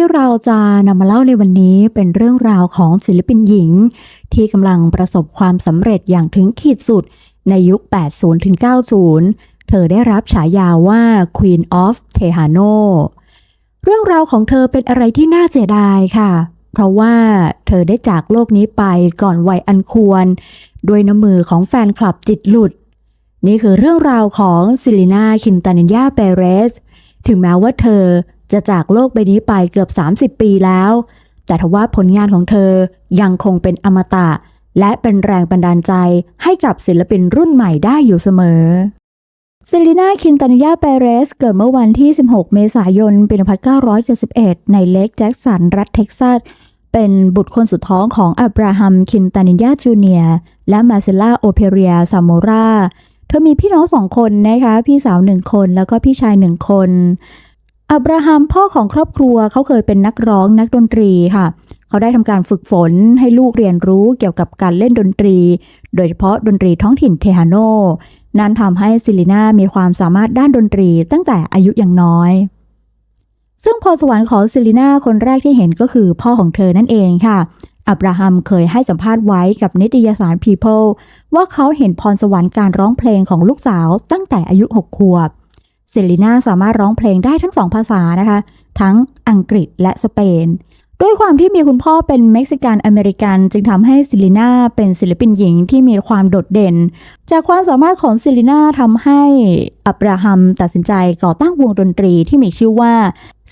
ที่เราจะนำมาเล่าในวันนี้เป็นเรื่องราวของศิลปินหญิง ที่กำลังประสบความสำเร็จอย่างถึงขีดสุด ในยุค 80-90 เธอได้รับฉายาว่า Queen of Tejano เรื่องราวของเธอเป็นอะไรที่น่าเสียดายค่ะ เพราะว่าเธอได้จากโลกนี้ไปก่อนวัยอันควร ด้วยน้ำมือของแฟนคลับจิตหลุด นี่คือเรื่องราวของซิลิน่าคินตานินยาเปเรส ถึงแม้ว่าเธอ จะจากโลกใบนี้ไปเกือบ 30 ปีแล้ว แต่ทว่าผลงานของเธอยังคงเป็นอมตะ และเป็นแรงบันดาลใจให้กับศิลปินรุ่นใหม่ได้อยู่เสมอเซรีนาคินตานิยาเปเรส เกิดเมื่อวันที่ 16 เมษายน ปี 1971 ในเล็กแจ็กสัน รัฐเท็กซัส เป็นบุตรคนสุดท้องของอับราฮัม คินตานิยาจูเนียร์และมาเซล่าโอเปเรียซามโมรา เธอมีพี่น้องสองคนนะคะ พี่สาวหนึ่งคนแล้วก็พี่ชายหนึ่งคน อับราฮัมพ่อของครอบครัวเขาเคยเป็นนักร้องนักดนตรีค่ะ เขาได้ทำการฝึกฝนให้ลูกเรียนรู้เกี่ยวกับการเล่นดนตรี โดยเฉพาะดนตรีท้องถิ่นเทฮานโนนั่นทำให้ซิลิน่ามีความสามารถด้านดนตรีตั้งแต่อายุยังน้อย ซึ่งพรสวรรค์ของซิลิน่าคนแรกที่เห็นก็คือพ่อของเธอนั่นเองค่ะ อับราฮัมเคยให้สัมภาษณ์ไว้กับนิตยสาร People ว่าเขาเห็นพรสวรรค์การร้องเพลงของลูกสาวตั้งแต่อายุ 6 ขวบ เซลิน่าสามารถร้องเพลงได้ทั้งสองภาษานะคะ ทั้งอังกฤษและสเปน ด้วยความที่มีคุณพ่อเป็นเม็กซิกันอเมริกัน จึงทำให้ซิลิน่าเป็นศิลปินหญิงที่มีความโดดเด่น จากความสามารถของซิลิน่าทำให้อับราฮัมตัดสินใจก่อตั้งวงดนตรีที่มีชื่อว่า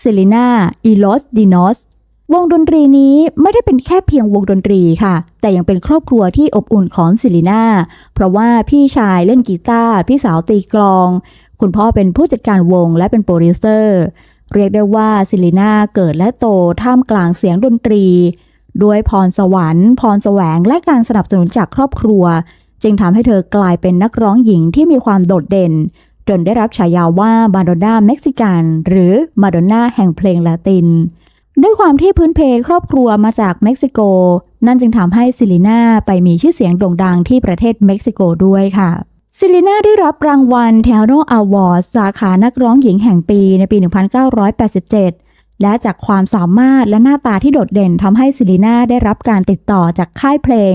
ซิลิน่าอีลอสดินอสวงดนตรีนี้ไม่ได้เป็นแค่เพียงวงดนตรีค่ะ แต่ยังเป็นครอบครัวที่อบอุ่นของซิลิน่า เพราะว่าพี่ชายเล่นกีตาร์ พี่สาวตีกลอง คุณพ่อเป็นผู้จัดการวงและเป็นโปรดิวเซอร์ เรียกได้ว่าซิลิน่าเกิดและโตท่ามกลางเสียงดนตรี ด้วยพรสวรรค์ พรแสวงและการสนับสนุนจากครอบครัว จึงทำให้เธอกลายเป็นนักร้องหญิงที่มีความโดดเด่น จนได้รับฉายาว่ามาดอนน่าเม็กซิกัน หรือมาดอนน่าแห่งเพลงลาติน ด้วยความที่พื้นเพครอบครัวมาจากเม็กซิโก นั่นจึงทำให้ซิลิน่าไปมีชื่อเสียงโด่งดังที่ประเทศเม็กซิโกด้วยค่ะ ซิลิน่าได้รับรางวัล t e l o Award สาขานักร้องหญิงแห่งปีในปี 1987 และจากความสามารถและหน้าตาที่โดดเด่นทำให้ซิลิน่าได้รับการติดต่อจากค่ายเพลง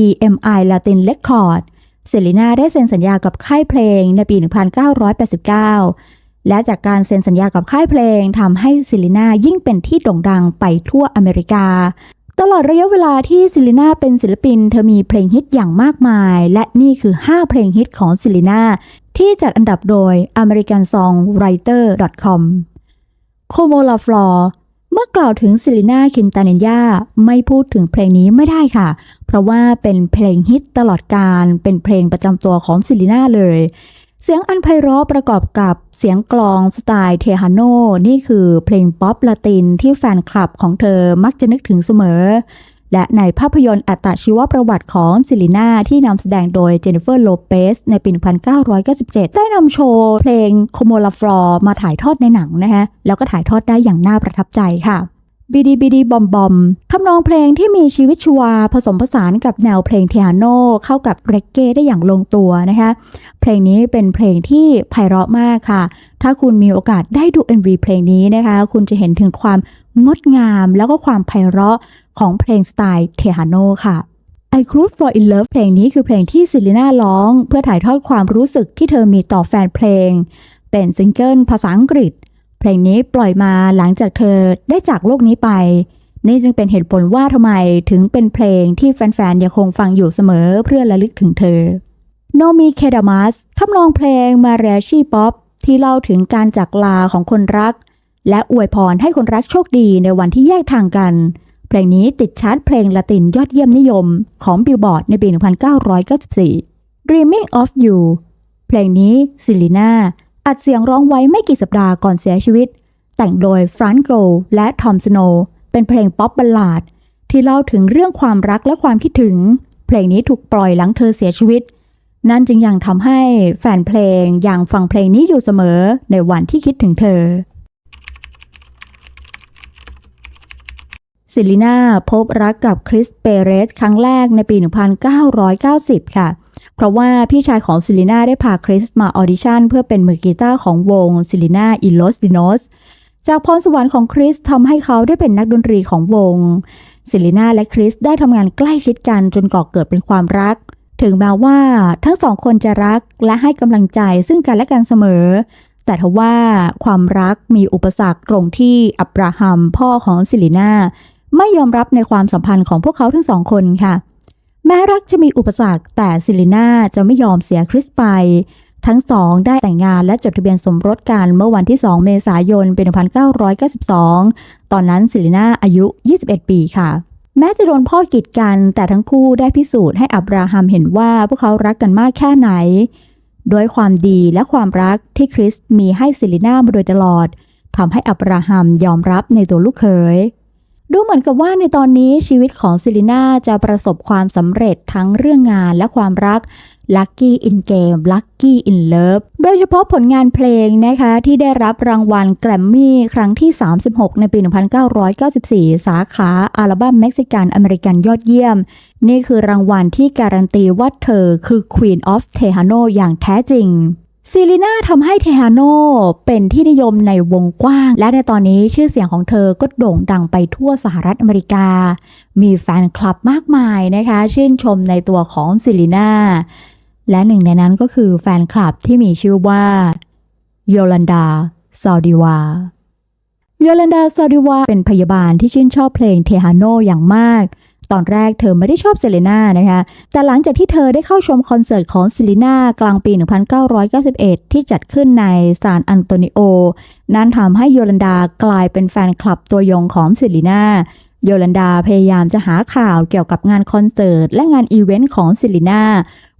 EMI Latin Record ซิลิน่าได้เซ็นสัญญากับค่ายเพลงในปี 1989 และจากการเซ็นสัญญากับค่ายเพลงทำให้ซิลิน่ายิ่งเป็นที่โด่งดังไปทั่วอเมริกา ตลอดระยะเวลาที่ซิลิน่าเป็นศิลปิน เธอมีเพลงฮิตอย่างมากมาย และนี่คือ 5 เพลงฮิตของซิลิน่าที่จัดอันดับโดย American Songwriter com c o m o l a f l o r เมื่อกล่าวถึงซิลิน่าคินตาเนยาไม่พูดถึงเพลงนี้ไม่ได้ค่ะ เพราะว่าเป็นเพลงฮิตตลอดการเป็นเพลงประจำตัวของซิลิน่าเลย เสียงอันไพเราะประกอบกับเสียงกลองสไตล์เทฮานโนนี่คือเพลงป๊อปละตินที่แฟนคลับของเธอมักจะนึกถึงเสมอ และในภาพยนตร์อัตชีวประวัติของซิลิน่าที่นำแสดงโดยเจนนิเฟอร์โลเปสในปี 1997 ได้นำโชว์เพลงโคโมลาฟลอมาถ่ายทอดในหนังนะคะแล้วก็ถ่ายทอดได้อย่างน่าประทับใจค่ะ บีดีบีดีบอมบอมทำนองเพลงที่มีชีวิตชีวาผสมผสานกับแนวเพลงเทอาโนเข้ากับเรกเก้ได้อย่างลงตัวนะคะ เพลงนี้เป็นเพลงที่ไพเราะมากค่ะ ถ้าคุณมีโอกาสได้ดู MV เพลงนี้นะคะ คุณจะเห็นถึงความงดงามแล้วก็ความไพเราะของเพลงสไตล์เทฮาโนค่ะ I Cruise for in Love เพลงนี้คือเพลงที่ซิลิน่าร้อง เพื่อถ่ายทอดความรู้สึกที่เธอมีต่อแฟนเพลง เป็นซิงเกิลภาษาอังกฤษ เพลงนี้ปล่อยมาหลังจากเธอได้จากโลกนี้ไป นี่จึงเป็นเหตุผลว่าทำไมถึงเป็นเพลงที่แฟนๆยังคงฟังอยู่เสมอเพื่อระลึกถึงเธอ โนมีเคดามัสทำนองเพลงมาเรียชีป๊อปที่เล่าถึงการจากลาของคนรัก และอวยพรให้คนรักโชคดีในวันที่แยกทางกัน เพลงนี้ติดชาร์ตเพลงละตินยอดเยี่ยมนิยมของบิลบอร์ดในปี 1994 Dreaming of You เพลงนี้ซิลิน่า อัดเสียงร้องไว้ไม่กี่สัปดาห์ก่อนเสียชีวิต แต่งโดยฟรานโกและทอมสโนเป็นเพลงป๊อปบัลลาด ที่เล่าถึงเรื่องความรักและความคิดถึง เพลงนี้ถูกปล่อยหลังเธอเสียชีวิต นั่นจึงยังทำให้แฟนเพลงยังฟังเพลงนี้อยู่เสมอในวันที่คิดถึงเธอซิลิน่าพบรักกับคริสเปเรสครั้งแรกในปี 1990 ค่ะ เพราะว่าพี่ชายของซิลิน่าได้พาคริสมาออดิชั่นเพื่อเป็นมือกีตาร์ของวงซิลิน่าอิโลสดิโนสจากพรสวรรค์ของคริสทำให้เขาได้เป็นนักดนตรีของวงซิลิน่าและคริสได้ทำงานใกล้ชิดกันจนก่อเกิดเป็นความรัก ถึงแม้ว่าทั้งสองคนจะรักและให้กำลังใจซึ่งกันและกันเสมอ แต่ทว่าความรักมีอุปสรรคตรงที่อับราฮัมพ่อของซิลิน่าไม่ยอมรับในความสัมพันธ์ของพวกเขาทั้งสองคนค่ะ แม้รักจะมีอุปสรรคแต่ซิลิน่าจะไม่ยอมเสียคริสไป ทั้งสองได้แต่งงานและจดทะเบียนสมรสกันเมื่อวันที่ 2 เมษายนปี1992 ตอนนั้นซิลิน่าอายุ 21 ปีค่ะ แม้จะโดนพ่อกีดกัน แต่ทั้งคู่ได้พิสูจน์ให้อับราฮัมเห็นว่าพวกเขารักกันมากแค่ไหน ด้วยความดีและความรักที่คริสมีให้ซิลิน่ามาโดยตลอดทำให้อับราฮัมยอมรับในตัวลูกเขย ดูเหมือนกับว่าในตอนนี้ชีวิตของซิลิน่าจะประสบความสำเร็จทั้งเรื่องงานและความรัก Lucky in Game Lucky in Love โดยเฉพาะผลงานเพลงนะคะที่ได้รับรางวัลแกรมมี่ครั้งที่ 36 ในปี 1994 สาขาอัลบั้มเม็กซิกันอเมริกันยอดเยี่ยม นี่คือรางวัลที่การันตีว่าเธอคือ Queen of Tejano อย่างแท้จริง ซิลิน่าทำให้เทฮาโนเป็นที่นิยมในวงกว้าง และในตอนนี้ชื่อเสียงของเธอก็โด่งดังไปทั่วสหรัฐอเมริกา มีแฟนคลับมากมายนะคะ ชื่นชมในตัวของซิลิน่า และหนึ่งในนั้นก็คือแฟนคลับที่มีชื่อว่าโยลันดาซาดิวาโยลันดาซาดิวาเป็นพยาบาลที่ชื่นชอบเพลงเทฮาโนอย่างมาก ตอนแรกเธอไม่ได้ชอบเซเลน่านะคะ แต่หลังจากที่เธอได้เข้าชมคอนเสิร์ตของซิลิน่ากลางปี 1991 ที่จัดขึ้นในซานอันโตนิโอ นั่นทำให้โยลันดากลายเป็นแฟนคลับตัวยงของซิลิน่าโยลันดาพยายามจะหาข่าวเกี่ยวกับงานคอนเสิร์ตและงานอีเวนต์ของซิลิน่า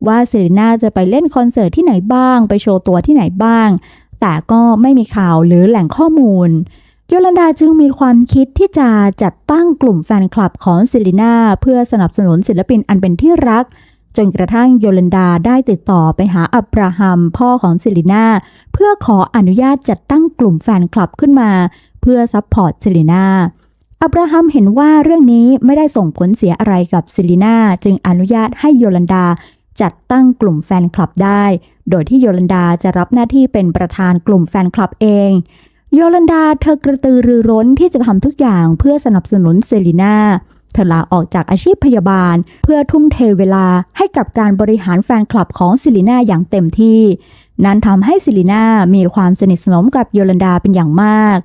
ว่าซิลิน่าจะไปเล่นคอนเสิร์ตที่ไหนบ้าง ไปโชว์ตัวที่ไหนบ้าง แต่ก็ไม่มีข่าวหรือแหล่งข้อมูล โยลันดาจึงมีความคิดที่จะจัดตั้งกลุ่มแฟนคลับของซิลิน่าเพื่อสนับสนุนศิลปินอันเป็นที่รัก จนกระทั่งโยลันดาได้ติดต่อไปหาอับราฮัมพ่อของซิลิน่าเพื่อขออนุญาตจัดตั้งกลุ่มแฟนคลับขึ้นมา เพื่อซัพพอร์ตซิลิน่าอับราฮัมเห็นว่าเรื่องนี้ไม่ได้ส่งผลเสียอะไรกับซิลิน่าจึงอนุญาตให้โยลันดาจัดตั้งกลุ่มแฟนคลับได้ โดยที่โยลันดาจะรับหน้าที่เป็นประธานกลุ่มแฟนคลับเอง โยลันดาเธอกระตือรือร้นที่จะทำทุกอย่างเพื่อสนับสนุนเซรีนาเธอลาออกจากอาชีพพยาบาล เพื่อทุ่มเทเวลาให้กับการบริหารแฟนคลับของซิลิน่าอย่างเต็มที่ นั้นทำให้ซิลิน่ามีความสนิทสนมกับโยลันดาเป็นอย่างมาก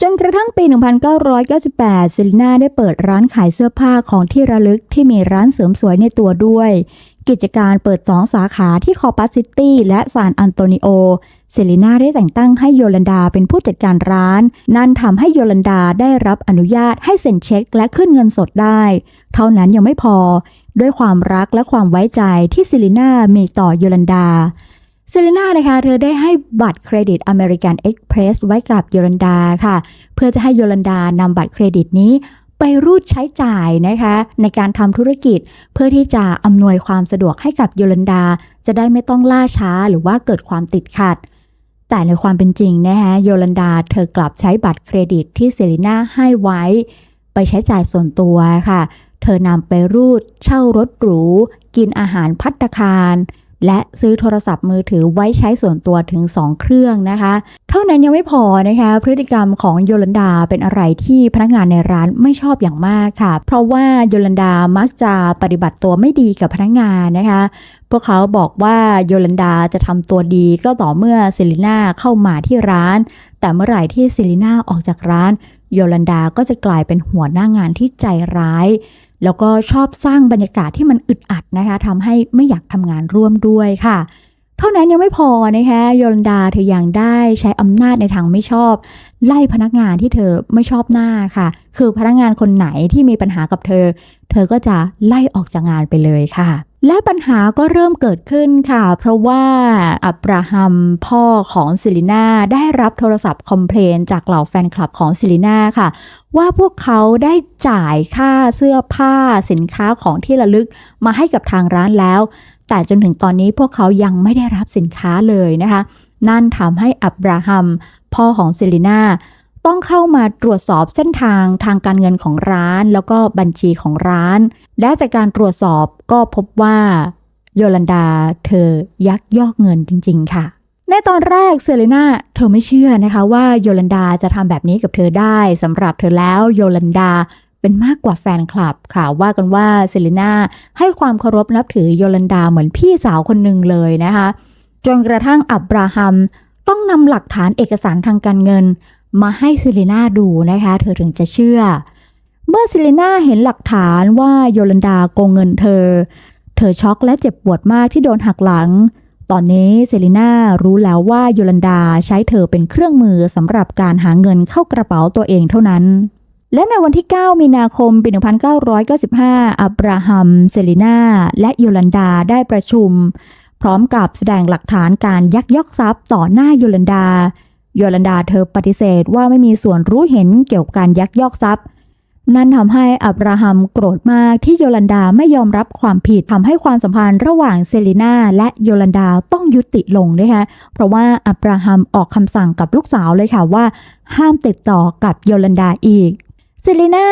จนกระทั่งปี 1998ซิลิน่าได้เปิดร้านขายเสื้อผ้าของที่ระลึกที่มีร้านเสริมสวยในตัวด้วย กิจการเปิดสองสาขาที่คอปัสซิตี้และซานอันโตนิโอ เซเลนาได้แต่งตั้งให้โยลันดาเป็นผู้จัดการร้าน นั่นทำให้โยลันดาได้รับอนุญาตให้เซ็นเช็คและขึ้นเงินสดได้ เท่านั้นยังไม่พอ ด้วยความรักและความไว้ใจที่เซลิน่ามีต่อโยลันดาเซเลน่านะคะ เธอได้ให้บัตรเครดิตอเมริกันเอ็กเพรสไว้กับโยลันดาค่ะ เพื่อจะให้โยลันดานำบัตรเครดิตนี้ ไปรูดใช้จ่ายนะคะในการทำธุรกิจ เพื่อที่จะอำนวยความสะดวกให้กับโยลันดา จะได้ไม่ต้องล่าช้าหรือว่าเกิดความติดขัด แต่ในความเป็นจริงนะคะโยลันดาเธอกลับใช้บัตรเครดิตที่เซรีน่าให้ไว้ ไปใช้จ่ายส่วนตัวค่ะ เธอนำไปรูดเช่ารถหรู กินอาหารพัตตาคาร และซื้อโทรศัพท์มือถือไว้ใช้ส่วนตัวถึง 2 เครื่องนะคะ เท่านั้นยังไม่พอนะคะ พฤติกรรมของโยลันดาเป็นอะไรที่พนักงานในร้านไม่ชอบอย่างมากค่ะ เพราะว่าโยลันดามักจะปฏิบัติตัวไม่ดีกับพนักงานนะคะ พวกเขาบอกว่าโยลันดาจะทำตัวดีก็ต่อเมื่อเซลิน่าเข้ามาที่ร้าน แต่เมื่อไหร่ที่เซลิน่าออกจากร้านโยลันดาก็จะกลายเป็นหัวหน้างานที่ใจร้าย แล้วก็ชอบสร้างบรรยากาศที่มันอึดอัดนะคะทำให้ไม่อยากทำงานร่วมด้วยค่ะ เท่านั้นยังไม่พอนะคะโยลันดาเธอยังได้ใช้อำนาจในทางไม่ชอบ ไล่พนักงานที่เธอไม่ชอบหน้าค่ะ คือพนักงานคนไหนที่มีปัญหากับเธอ เธอก็จะไล่ออกจากงานไปเลยค่ะและปัญหาก็เริ่มเกิดขึ้นค่ะ เพราะว่าอับราฮัมพ่อของซิลิน่าได้รับโทรศัพท์คอมเพลนจากเหล่าแฟนคลับของซิลิน่าค่ะ ว่าพวกเขาได้จ่ายค่าเสื้อผ้าสินค้าของที่ระลึกมาให้กับทางร้านแล้ว แต่จนถึงตอนนี้พวกเขายังไม่ได้รับสินค้าเลยนะคะ นั่นทำให้อับราฮัม พ่อของเซลิน่าต้องเข้ามาตรวจสอบเส้นทางทางการเงินของร้าน แล้วก็บัญชีของร้าน และจากการตรวจสอบก็พบว่าโยลันดาเธอยักยอกเงินจริง ๆ ค่ะ ในตอนแรกเซเลนาเธอไม่เชื่อนะคะว่าโยลันดาจะทำแบบนี้กับเธอได้สำหรับเธอแล้วโยลันดา เป็นมากกว่าแฟนคลับค่ะ ว่ากันว่าเซเลน่าให้ความเคารพนับถือโยลันดาเหมือนพี่สาวคนหนึ่งเลยนะคะ จนกระทั่งอับราฮัมต้องนำหลักฐานเอกสารทางการเงิน มาให้เซเลน่าดูนะคะ เธอถึงจะเชื่อ เมื่อเซเลน่าเห็นหลักฐานว่าโยลันดาโกงเงินเธอ เธอช็อกและเจ็บปวดมากที่โดนหักหลังตอนนี้เซเลน่ารู้แล้วว่าโยลันดาใช้เธอเป็นเครื่องมือสำหรับการหาเงินเข้ากระเป๋าตัวเองเท่านั้น และในวันที่ 9 มีนาคม ปี 1995 อับราฮัม เซเลนาและโยลันดาได้ประชุม พร้อมกับแสดงหลักฐานการยักยอกทรัพย์ต่อหน้าโยลันดา โยลันดาเธอปฏิเสธว่าไม่มีส่วนรู้เห็นเกี่ยวกับการยักยอกทรัพย์ นั่นทำให้อับราฮัมโกรธมากที่โยลันดาไม่ยอมรับความผิดทำให้ความสัมพันธ์ระหว่างเซเลนาและโยลันดาต้องยุติลงนะคะเพราะว่าอับราฮัมออกคำสั่งกับลูกสาวเลยค่ะว่า ห้ามติดต่อกับโยลันดาอีก ซเลนา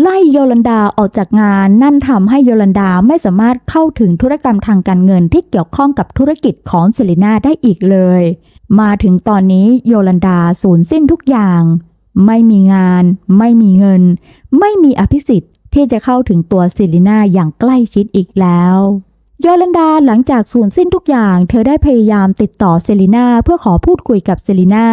ไล่โยลันดาออกจากงาน นั่นทำให้โยลันดาไม่สามารถเข้าถึงธุรกรรมทางการเงินที่เกี่ยวข้องกับธุรกิจของเซเลนาได้อีกเลย มาถึงตอนนี้โยลันดาสูญสิ้นทุกอย่าง ไม่มีงาน ไม่มีเงิน ไม่มีอภิสิทธิ์ที่จะเข้าถึงตัวเซเลนาอย่างใกล้ชิดอีกแล้วโยลันดาหลังจากสูญสิ้นทุกอย่าง เธอได้พยายามติดต่อเซเลนาเพื่อขอพูดคุยกับเซเลนา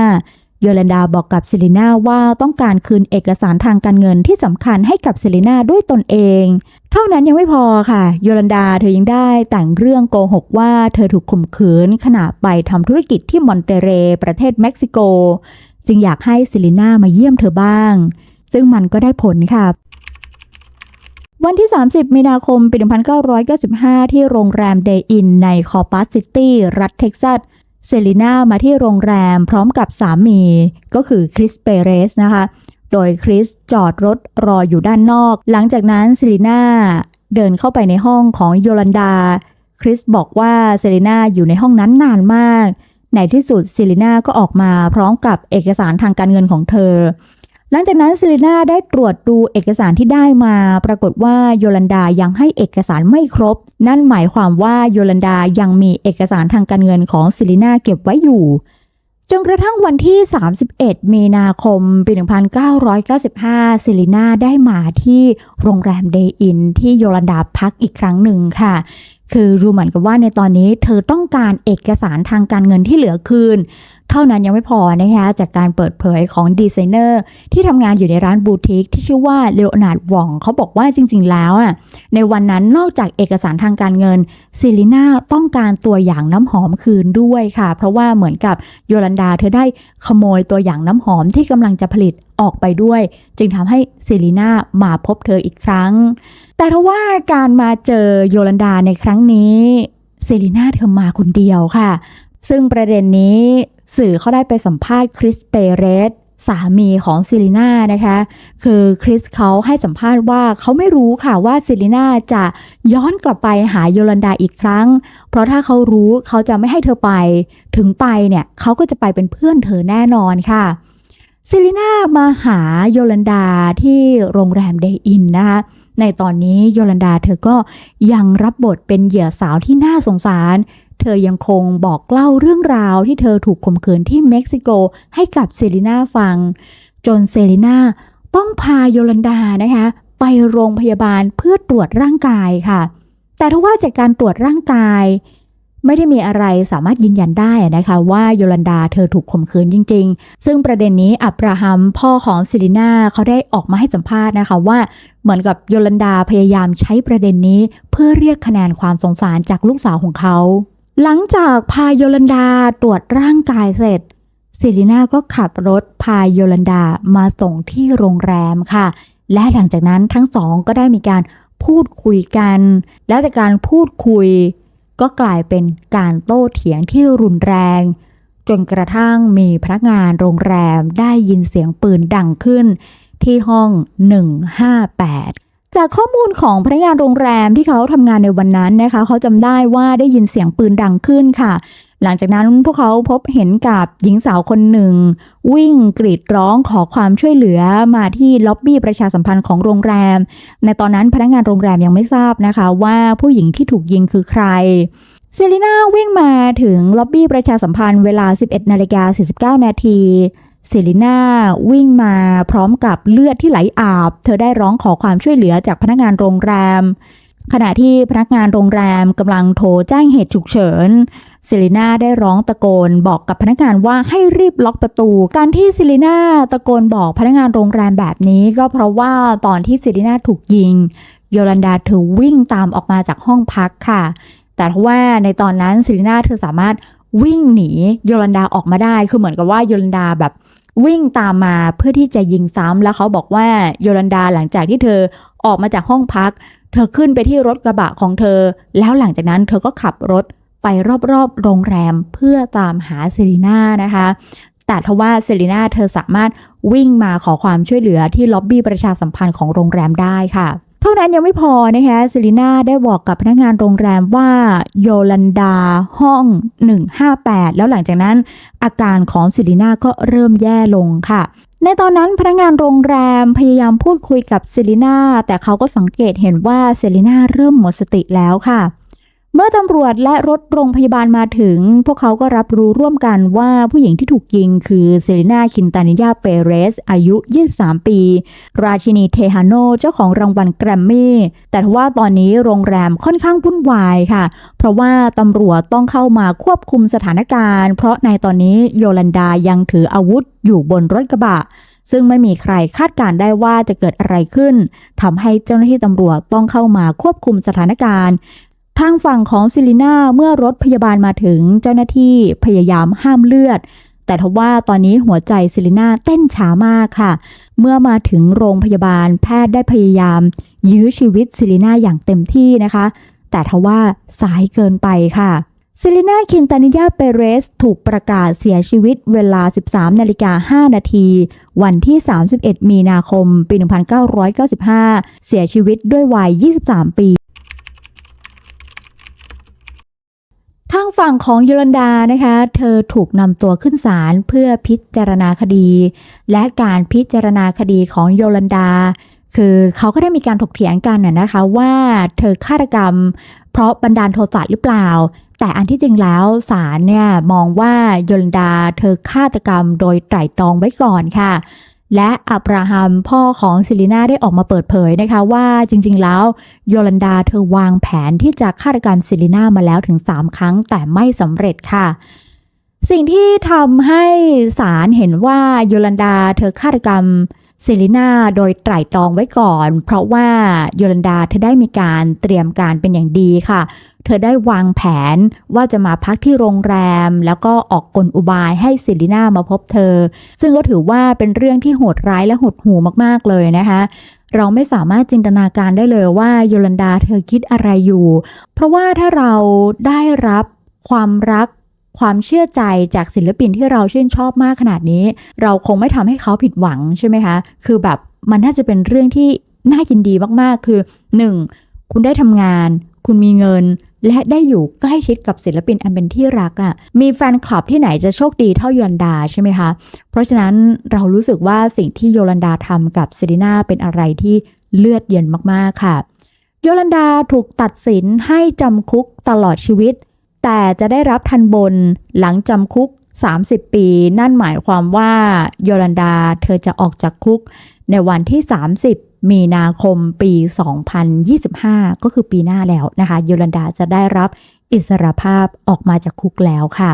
โยลันดาบอกกับเซเลนาว่าต้องการคืนเอกสารทางการเงินที่สำคัญให้กับเซเลนาด้วยตนเอง เท่านั้นยังไม่พอค่ะ โยลันดาเธอยังได้แต่งเรื่องโกหกว่าเธอถูกข่มขืนขณะไปทำธุรกิจที่มอนเตเร ประเทศเม็กซิโก จึงอยากให้เซเลนามาเยี่ยมเธอบ้าง ซึ่งมันก็ได้ผลค่ะวันที่ 30 มีนาคม ปี 1995 ที่โรงแรมเดย์อินในคอปัสซิตี้ รัฐเท็กซัส เซลีนามาที่โรงแรมพร้อมกับสามี ก็คือคริสเปเรสนะคะ โดยคริสจอดรถรออยู่ด้านนอก หลังจากนั้นเซลีนาเดินเข้าไปในห้องของโยลันดา คริสบอกว่าเซลีนาอยู่ในห้องนั้นนานมาก ในที่สุดเซลีนาก็ออกมาพร้อมกับเอกสารทางการเงินของเธอ หลังจากนั้นเซลีนาได้ตรวจดูเอกสารที่ได้มา ปรากฏว่าโยลันดายังให้เอกสารไม่ครบ นั่นหมายความว่าโยลันดายังมีเอกสารทางการเงินของเซลีนาเก็บไว้อยู่ จนกระทั่งวันที่ 31 มีนาคม ปี 1995 เซลีนาได้มาที่โรงแรมเดย์อินที่โยลันดาพักอีกครั้งหนึ่งค่ะ คือรู้เหมือนกับว่าในตอนนี้เธอต้องการเอกสารทางการเงินที่เหลือคืน เท่านั้นยังไม่พอนะคะจากการเปิดเผยของดีไซเนอร์ที่ทำงานอยู่ในร้านบูติกที่ชื่อว่าเลโอนาร์ดวองเขาบอกว่าจริง ๆ แล้วอะในวันนั้นนอกจากเอกสารทางการเงินซิลิน่าต้องการตัวอย่างน้ำหอมคืนด้วยค่ะ เพราะว่าเหมือนกับโยลันดาเธอได้ขโมยตัวอย่างน้ำหอมที่กำลังจะผลิตออกไปด้วย จึงทำให้ซิลิน่ามาพบเธออีกครั้ง แต่ทว่าการมาเจอโยลันดาในครั้งนี้เซรีนาเธอมาคนเดียวค่ะ ซึ่งประเด็นนี้ สื่อเขาได้ไปสัมภาษณ์คริสเปเรสสามีของซิลิน่านะคะ คือคริสเขาให้สัมภาษณ์ว่าเขาไม่รู้ค่ะว่าซิลิน่าจะย้อนกลับไปหาโยลันดาอีกครั้ง เพราะถ้าเขารู้เขาจะไม่ให้เธอไป ถึงไปเนี่ยเขาก็จะไปเป็นเพื่อนเธอแน่นอนค่ะซิลิน่ามาหาโยลันดาที่โรงแรมเดย์อินนะคะในตอนนี้โยลันดาเธอก็ยังรับบทเป็นเหยื่อสาวที่น่าสงสาร ธอยังคงบอกเล่าเรื่องราวที่เธอถูกข่มขืนที่เม็กซิโกให้กับเซรีนาฟัง จนเซรีนาต้องพาโยลันดานะคะ ไปโรงพยาบาลเพื่อตรวจร่างกายค่ะ แต่ทว่าจากการตรวจร่างกาย ไม่ได้มีอะไรสามารถยืนยันได้นะคะว่าโยลันดาเธอถูกข่มขืนจริง ๆ ซึ่งประเด็นนี้อับราฮัมพ่อของซิลิน่าเขาได้ออกมาให้สัมภาษณ์นะคะว่าเหมือนกับโยลันดาพยายามใช้ประเด็นนี้ เพื่อเรียกคะแนนความสงสารจากลูกสาวของเขา หลังจากพาโยลันดาตรวจร่างกายเสร็จซิลิน่าก็ขับรถพาโยลันดามาส่งที่โรงแรมค่ะ และหลังจากนั้นทั้งสองก็ได้มีการพูดคุยกัน แล้วจากการพูดคุย ก็กลายเป็นการโต้เถียงที่รุนแรง จนกระทั่งมีพนักงานโรงแรมได้ยินเสียงปืนดังขึ้น ที่ห้อง 158 จากข้อมูลของพนักงานโรงแรมที่เขาทำงานในวันนั้นนะคะ เขาจำได้ว่าได้ยินเสียงปืนดังขึ้นค่ะ หลังจากนั้นพวกเขาพบเห็นกับหญิงสาวคนหนึ่ง วิ่งกรีดร้องขอความช่วยเหลือมาที่ล็อบบี้ประชาสัมพันธ์ของโรงแรม ในตอนนั้นพนักงานโรงแรมยังไม่ทราบนะคะ ว่าผู้หญิงที่ถูกยิงคือใครเซรีน่าวิ่งมาถึงล็อบบี้ประชาสัมพันธ์เวลา 11นาฬิกา49นาที เซรีน่าวิ่งมาพร้อมกับเลือดที่ไหลอาบ เธอได้ร้องขอความช่วยเหลือจากพนักงานโรงแรม ขณะที่พนักงานโรงแรมกำลังโทรแจ้งเหตุฉุกเฉินเซรีน่าได้ร้องตะโกนบอกกับพนักงานว่าให้รีบล็อกประตู การที่เซรีน่าตะโกนบอกพนักงานโรงแรมแบบนี้ ก็เพราะว่าตอนที่เซรีน่าถูกยิงโยลันดาเธอวิ่งตามออกมาจากห้องพักค่ะ แต่ทว่าในตอนนั้นเซรีน่าเธอสามารถวิ่งหนีโยลันดาออกมาได้ คือเหมือนกับว่าโยลันดาแบบ วิ่งตามมาเพื่อที่จะยิงซ้ำแล้วเขาบอกว่าโยลันดาหลังจากที่เธอออกมาจากห้องพัก เธอขึ้นไปที่รถกระบะของเธอ แล้วหลังจากนั้นเธอก็ขับรถไปรอบๆ โรงแรมเพื่อตามหาเซรีน่านะคะ แต่ทว่าเซรีน่าเธอสามารถวิ่งมาขอความช่วยเหลือที่ล็อบบี้ประชาสัมพันธ์ของโรงแรมได้ค่ะ เท่านั้นยังไม่พอนะคะซิลิน่าได้บอกกับพนักงานโรงแรมว่าโยลันดาห้อง 158 แล้วหลังจากนั้น อาการของซิลิน่าก็เริ่มแย่ลงค่ะ ในตอนนั้นพนักงานโรงแรมพยายามพูดคุยกับซิลิน่าแต่เขาก็สังเกตเห็นว่าซิลิน่าเริ่มหมดสติแล้วค่ะ เมื่อตำรวจและรถโรงพยาบาลมาถึง พวกเขาก็รับรู้ร่วมกันว่าผู้หญิงที่ถูกยิงคือเซรีนาคินตานิยาเปเรส อายุ 23 ปี ราชินีเทฮานโนเจ้าของรางวัลแกรมมี่ แต่ว่าตอนนี้โรงแรมค่อนข้างวุ่นวายค่ะ เพราะว่าตำรวจต้องเข้ามาควบคุมสถานการณ์ เพราะในตอนนี้โยลันดายังถืออาวุธอยู่บนรถกระบะซึ่งไม่มีใครคาดการได้ว่าจะเกิดอะไรขึ้น ทำให้เจ้าหน้าที่ตำรวจต้องเข้ามาควบคุมสถานการณ์ ทางฝั่งของซิลิน่าเมื่อรถพยาบาลมาถึงเจ้าหน้าที่พยายามห้ามเลือด แต่ทว่าตอนนี้หัวใจซิลิน่าเต้นช้ามากค่ะ เมื่อมาถึงโรงพยาบาลแพทย์ได้พยายาม ยื้อชีวิตซิลิน่าอย่างเต็มที่นะคะ แต่ทว่าสายเกินไปค่ะซิลิน่าคินตานิยาเปเรส ถูกประกาศเสียชีวิตเวลา 13 นาฬิกา 5 นาที วันที่ 31 มีนาคม ปี 1995 เสียชีวิตด้วยวัย 23 ปี ทาง ฝั่งของโยลันดานะคะ เธอถูกนำตัวขึ้นศาลเพื่อพิจารณาคดี และการพิจารณาคดีของโยลันดา คือเขาก็ได้มีการถกเถียงกันน่ะนะคะว่าเธอฆาตกรรม เพราะบันดาลโทสะหรือเปล่า แต่อันที่จริงแล้วศาลเนี่ยมองว่าโยลันดาเธอฆาตกรรมโดยไตร่ตรองไว้ก่อนค่ะ และอับราฮัมพ่อของซิลิน่าได้ออกมาเปิดเผยนะคะว่าจริงๆแล้วโยลันดาเธอวางแผนที่จะฆาตกรรมซิลิน่ามาแล้วถึง 3 ครั้งแต่ไม่สำเร็จค่ะ สิ่งที่ทำให้ศาลเห็นว่าโยลันดาเธอฆาตกรรมซิลิน่าโดยไตร่ตรองไว้ก่อน เพราะว่าโยลันดาเธอได้มีการเตรียมการเป็นอย่างดีค่ะ เธอได้วางแผนว่าจะมาพักที่โรงแรม แล้วก็ออกกลอุบายให้ซิลิน่ามาพบเธอ ซึ่งก็ถือว่าเป็นเรื่องที่โหดร้ายและหดหู่มากๆเลยนะคะเราไม่สามารถจินตนาการได้เลยว่าโยลันดาเธอคิดอะไรอยู่ เพราะว่าถ้าเราได้รับความรักความเชื่อใจจากศิลปินที่เราชื่นชอบมากขนาดนี้ เราคงไม่ทำให้เขาผิดหวังใช่ไหมคะ คือแบบมันน่าจะเป็นเรื่องที่น่ายินดีมากๆ คือ 1. คุณได้ทำงาน คุณมีเงิน และได้อยู่ใกล้ชิดกับศิลปินอันเป็นที่รักอะ่ะ มีแฟนคลับที่ไหนจะโชคดีเท่าโยลันดาใช่ไหมคะ เพราะฉะนั้นเรารู้สึกว่าสิ่งที่โยลันดาทำกับเซรีนาเป็นอะไรที่เลือดเย็นมากๆค่ะ โยลันดาถูกตัดสินให้จำคุกตลอดชีวิต แต่จะได้รับทันบนหลังจำคุก 30 ปี นั่นหมายความว่าโยลันดาเธอจะออกจากคุกในวันที่ 30 มีนาคมปี 2025 ก็คือปีหน้าแล้วนะคะโยลันดาจะได้รับอิสรภาพออกมาจากคุกแล้วค่ะ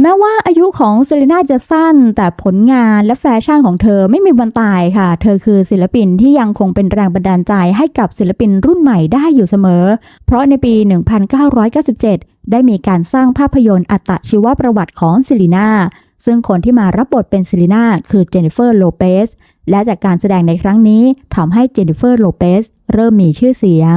แม้ว่าอายุของเซเลนาจะสั้น แต่ผลงานและแฟชั่นของเธอไม่มีวันตายค่ะ เธอคือศิลปินที่ยังคงเป็นแรงบันดาลใจให้กับศิลปินรุ่นใหม่ได้อยู่เสมอ เพราะในปี 1997 ได้มีการสร้างภาพยนตร์อัตชีวประวัติของเซิลิน่า ซึ่งคนที่มารับบทเป็นซิลินาคือเจนนิเฟอร์โลเปสและจากการแสดงในครั้งนี้ทำให้เจนนิเฟอร์โลเปสเริ่มมีชื่อเสียง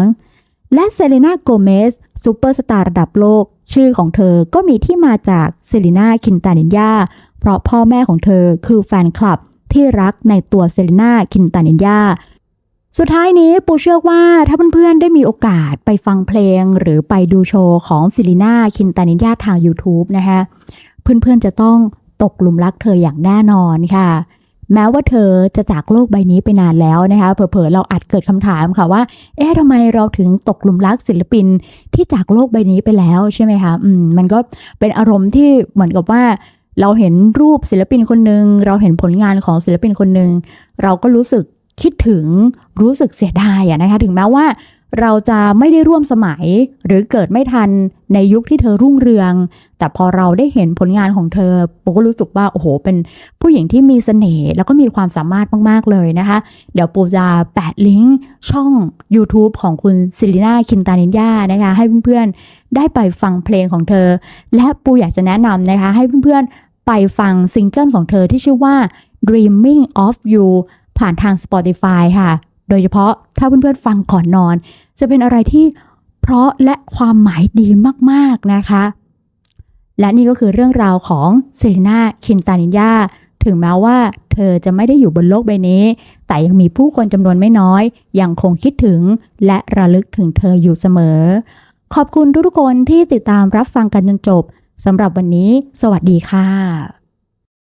และเซเลนาโกเมสซูเปอร์สตาร์ระดับโลก ชื่อของเธอก็มีที่มาจากเซเลนาคินตานินยาเพราะพ่อแม่ของเธอคือแฟนคลับที่รักในตัวเซเลนาคินตานินยาสุดท้ายนี้ปูเชื่อว่าถ้าเพื่อนๆ ได้มีโอกาสไปฟังเพลง หรือไปดูโชว์ของซิลิน่าคินตานินยาทาง YouTube นะคะเพื่อนๆจะต้อง ตกหลุมรักเธออย่างแน่นอนค่ะ แม้ว่าเธอจะจากโลกใบนี้ไปนานแล้วนะคะ เผลอๆเราอาจเกิดคำถามค่ะว่า เอ๊ะทำไมเราถึงตกหลุมรักศิลปินที่จากโลกใบนี้ไปแล้วใช่ไหมคะ อืม มันก็เป็นอารมณ์ที่เหมือนกับว่าเราเห็นรูปศิลปินคนหนึ่งเราเห็นผลงานของศิลปินคนหนึ่งเราก็รู้สึกคิดถึงรู้สึกเสียดายอะนะคะถึงแม้ว่า เราจะไม่ได้ร่วมสมัยหรือเกิดไม่ทันในยุคที่เธอรุ่งเรือง แต่พอเราได้เห็นผลงานของเธอปูก็รู้สึกว่าโอ้โห เป็นผู้หญิงที่มีเสน่ห์แล้วก็มีความสามารถมาก ๆ เลยนะคะ เดี๋ยวปูจะแปะลิงก์ช่อง YouTube ของคุณซิลิน่าคินตานินยานะคะ ให้เพื่อนๆ ได้ไปฟังเพลงของเธอ และปูอยากจะแนะนำนะคะ ให้เพื่อนๆ ไปฟังซิงเกิลของเธอที่ชื่อว่า Dreaming of You ผ่านทาง Spotify ค่ะ ดยเฉพาะถ้าเพื่อนๆฟังก่อนนอน จะเป็นอะไรที่เพราะและความหมายดีมากๆนะคะ และนี่ก็คือเรื่องราวของเซรีนาคินตานิยาถึงแม้ว่าเธอจะไม่ได้อยู่บนโลกใบนี้ แต่ยังมีผู้คนจำนวนไม่น้อย ยังคงคิดถึงและระลึกถึงเธออยู่เสมอ ขอบคุณทุกๆคนที่ติดตามรับฟังกันจนจบสำหรับวันนี้ สวัสดีค่ะ